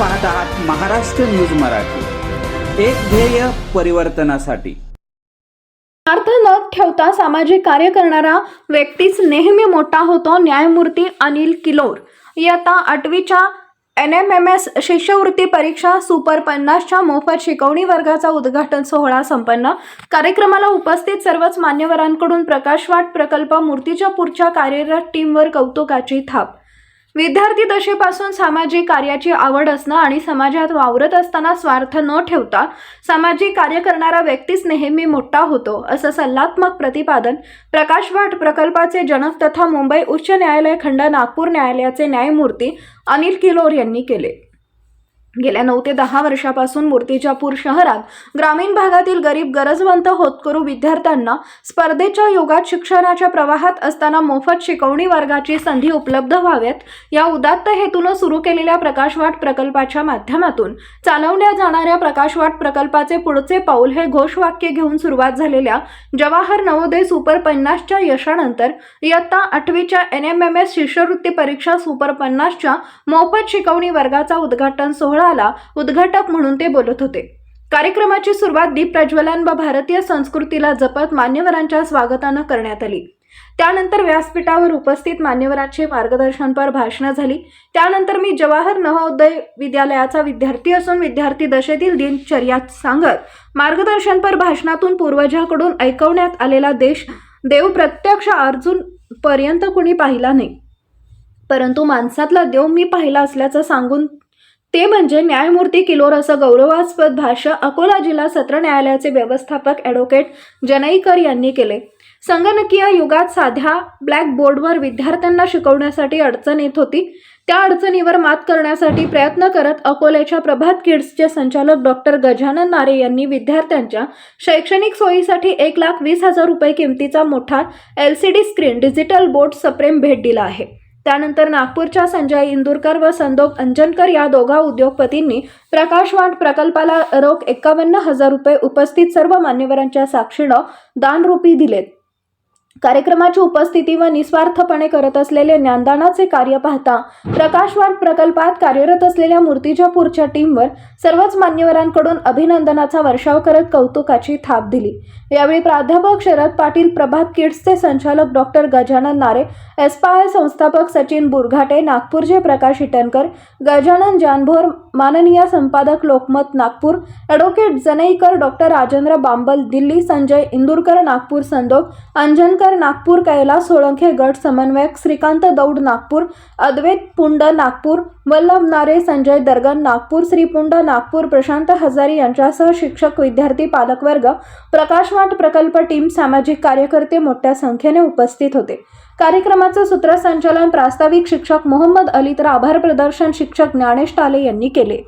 पाहत आहात महाराष्ट्र न्यूज मराठी. एक ध्येय परिवर्तनासाठी. अर्थ न ठेवता सामाजिक कार्य करणारा व्यक्तीच नेहमी मोठा होतो न्यायमूर्ती अनिल किलोर. इयत्ता आठवीच्या एन एम एम एस शिष्यवृत्ती परीक्षा सुपर पन्नासच्या मोफत शिकवणी वर्गाचा उद्घाटन सोहळा संपन्न. कार्यक्रमाला उपस्थित सर्वच मान्यवरांकडून प्रकाशवाट प्रकल्प मूर्तीच्या पुढच्या कार्यरत टीमवर कौतुकाची थाप. विद्यार्थी दशेपासून सामाजिक कार्याची आवड असणं आणि समाजात वावरत असताना स्वार्थ न ठेवता सामाजिक कार्य करणारा व्यक्तीच नेहमी मोठा होतो असं सल्लात्मक प्रतिपादन प्रकाशवाट प्रकल्पाचे जनक तथा मुंबई उच्च न्यायालय खंड नागपूर न्यायालयाचे न्यायमूर्ती अनिल किलोर यांनी केले. गेल्या नऊ ते दहा वर्षापासून मूर्तिजापूर शहरात ग्रामीण भागातील गरीब गरजवंत होतकरू विद्यार्थ्यांना स्पर्धेच्या युगात शिक्षणाच्या प्रवाहात असताना मोफत शिकवणी वर्गाची संधी उपलब्ध व्हाव्यात या उदात्त हेतूनं सुरू केलेल्या प्रकाशवाट प्रकल्पाच्या माध्यमातून चालवल्या जाणाऱ्या प्रकाशवाट प्रकल्पाचे पुढचे पाऊल हे घोषवाक्य घेऊन सुरुवात झालेल्या जवाहर नवोदय सुपर पन्नासच्या यशानंतर इयत्ता आठवीच्या एन एम एम एस शिष्यवृत्ती परीक्षा सुपर पन्नासच्या मोफत शिकवणी वर्गाचा उद्घाटन सोहळ्याला उद्घाटक म्हणून ते बोलत होते. कार्यक्रमाची सुरुवात दीप प्रज्वलन व भारतीय संस्कृतीला जपत मान्यवरांच्या स्वागतानं करण्यात आली. त्यानंतर व्यासपीठावर उपस्थित मान्यवरांचे मार्गदर्शनपर भाषणं झाली. त्यानंतर मी जवाहर नवोदय विद्यालयाचा विद्यार्थी असून विद्यार्थी दशेतील दिनचर्या सांगत मार्गदर्शनपर भाषणातून पूर्वजाकडून ऐकवण्यात आलेला देश देव प्रत्यक्ष अर्जुन पर्यंत कुणी पाहिला नाही. परंतु माणसातला देव मी पाहिला असल्याचं सांगून ते म्हणजे न्यायमूर्ती किलोर असं गौरवास्पद भाष्य अकोला जिल्हा सत्र न्यायालयाचे व्यवस्थापक ॲडव्होकेट जनईकर यांनी केले. संगणकीय युगात साध्या ब्लॅकबोर्डवर विद्यार्थ्यांना शिकवण्यासाठी अडचण येत होती. त्या अडचणीवर मात करण्यासाठी प्रयत्न करत अकोल्याच्या प्रभात किड्सचे संचालक डॉक्टर गजानन नारे यांनी विद्यार्थ्यांच्या शैक्षणिक सोयीसाठी एक लाख वीस हजार रुपये किमतीचा मोठा L C D screen digital board सप्रेम भेट दिला आहे. त्यानंतर नागपूरच्या संजय इंदूरकर व संदोग अंजनकर या दोघा उद्योगपतींनी प्रकाशवाट प्रकल्पाला रोख एकावन्न हजार रुपये उपस्थित सर्व मान्यवरांच्या साक्षीनं दानरूपी दिलेत. कार्यक्रमाची उपस्थिती व निस्वार्थपणे करत असलेले ज्ञानदानाचे कार्य पाहता प्रकाशवाट प्रकल्पात कार्यरत असलेल्या मूर्तिजापूरच्या टीमवर सर्वच मान्यवरांकडून अभिनंदनाचा वर्षाव करत कौतुकाची थाप दिली. यावेळी प्राध्यापक शरद पाटील प्रभात किड्सचे संचालक डॉक्टर गजानन नारे एस्पायर संस्थापक सचिन बुरघाटे नागपूरचे प्रकाश इटनकर गजानन जानभोर माननीय संपादक लोकमत नागपूर ॲडव्होकेट जनेईकर डॉक्टर राजेंद्र बांबल दिल्ली संजय इंदूरकर नागपूर संदोग अंजनकर नागपूर कैलास सोळंखे गट समन्वयक श्रीकांत दौड नागपूर अद्वैत पुंड नागपूर वल्लभ नारे संजय दर्गन नागपूर श्रीपुंड नागपूर प्रशांत हजारी यांच्यासह शिक्षक विद्यार्थी पालकवर्ग प्रकाशवाट प्रकल्प टीम सामाजिक कार्यकर्ते मोठ्या संख्येने उपस्थित होते. कार्यक्रमाचं सूत्रसंचालन प्रास्ताविक शिक्षक मोहम्मद अली तर आभार प्रदर्शन शिक्षक ज्ञानेश टाले यांनी केले.